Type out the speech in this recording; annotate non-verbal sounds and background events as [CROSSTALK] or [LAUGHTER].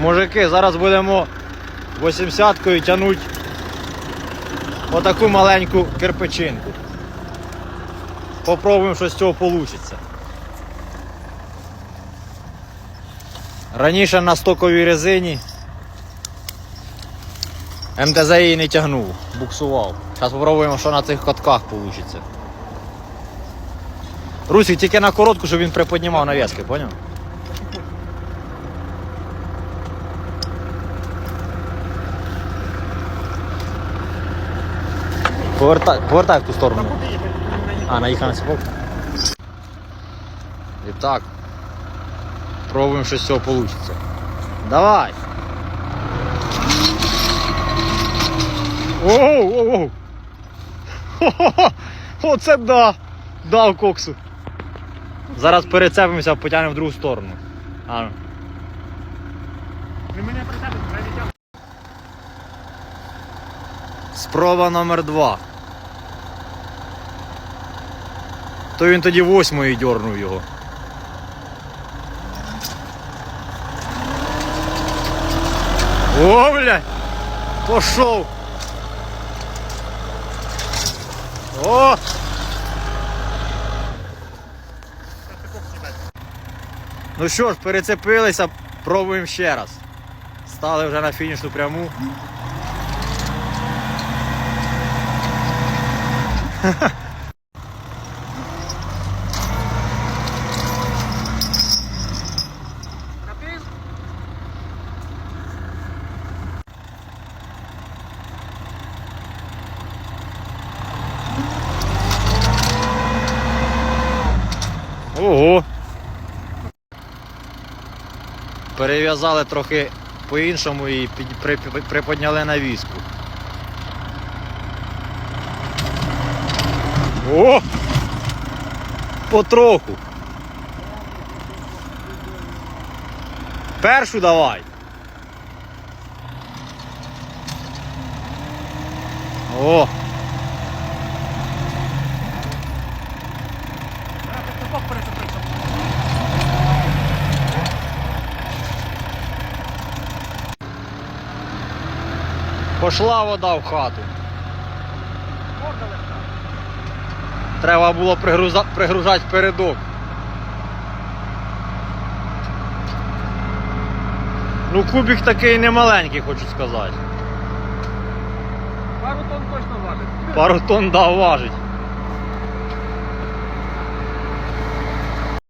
Мужики, зараз будемо 80-кою тягнути отаку маленьку кирпичинку. Попробуємо, що з цього вийде. Раніше на стоковій резині МТЗ її не тягнув, буксував. Зараз спробуємо, що на цих катках вийде. Русик, тільки на коротку, щоб він приподнімав нав'язки, поняв? Повертай, повертай в ту сторону. А, наїхав на ціпок. І так. Пробуємо, що з цього вийде. Давай! Оу, оу, оу. Хо-хо-хо! Оце да! Дав коксу. Зараз перецепимося, потягнемо в другу сторону. А. Спроба номер два. То він тоді восьмою дьорнув його. О, блядь! Пошов! О! Ну що ж, перецепилися, пробуємо ще раз. Стали вже на фінішну пряму. Капець. [LAUGHS] Ого. Перев'язали трохи по-іншому і приподняли навіску. О! Потроху. Першу давай. О! Пошла вода в хату. Треба було пригруза- пригружати передок. Ну, кубик такий не маленький, хочу сказати. Пару тонн точно важить. Пару тонн да, важить.